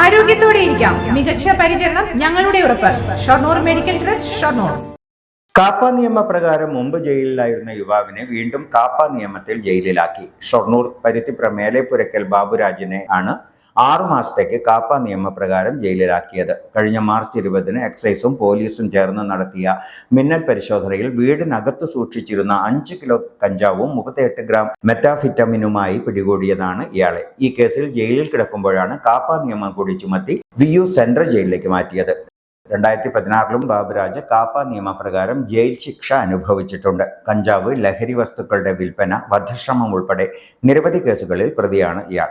ആരോഗ്യത്തോടെ ഇരിക്കാം. മികച്ച പരിചരണം ഞങ്ങളുടെ ഉറപ്പ്. Shoranur medical trust Shoranur. KAAPA നിയമപ്രകാരം മുമ്പ് ജയിലിലായിരുന്ന യുവാവിനെ വീണ്ടും കാപ്പ നിയമത്തിൽ ജയിലിലാക്കി. ഷൊർണൂർ പരുത്തിപ്ര മേലെപ്പുരക്കൽ ബാബുരാജിനെ ആണ് ആറു മാസത്തേക്ക് കാപ്പ നിയമപ്രകാരം ജയിലിലാക്കിയത്. കഴിഞ്ഞ മാർച്ച് ഇരുപതിന് എക്സൈസും പോലീസും ചേർന്ന് നടത്തിയ മിന്നൽ പരിശോധനയിൽ വീടിനകത്ത് സൂക്ഷിച്ചിരുന്ന അഞ്ച് കിലോ കഞ്ചാവും മുപ്പത്തിയെട്ട് ഗ്രാം മെറ്റാഫിറ്റമിനുമായി പിടികൂടിയതാണ് ഇയാളെ. ഈ കേസിൽ ജയിലിൽ കിടക്കുമ്പോഴാണ് കാപ്പ നിയമം കൂടി ചുമത്തി വി യു സെൻട്രൽ ജയിലിലേക്ക് മാറ്റിയത്. രണ്ടായിരത്തി പതിനാറിലും ബാബുരാജ് കാപ്പ നിയമപ്രകാരം ജയിൽ ശിക്ഷ അനുഭവിച്ചിട്ടുണ്ട്. കഞ്ചാവ് ലഹരി വസ്തുക്കളുടെ വിൽപ്പന വധശ്രമം ഉൾപ്പെടെ നിരവധി കേസുകളിൽ പ്രതിയാണ് ഇയാൾ.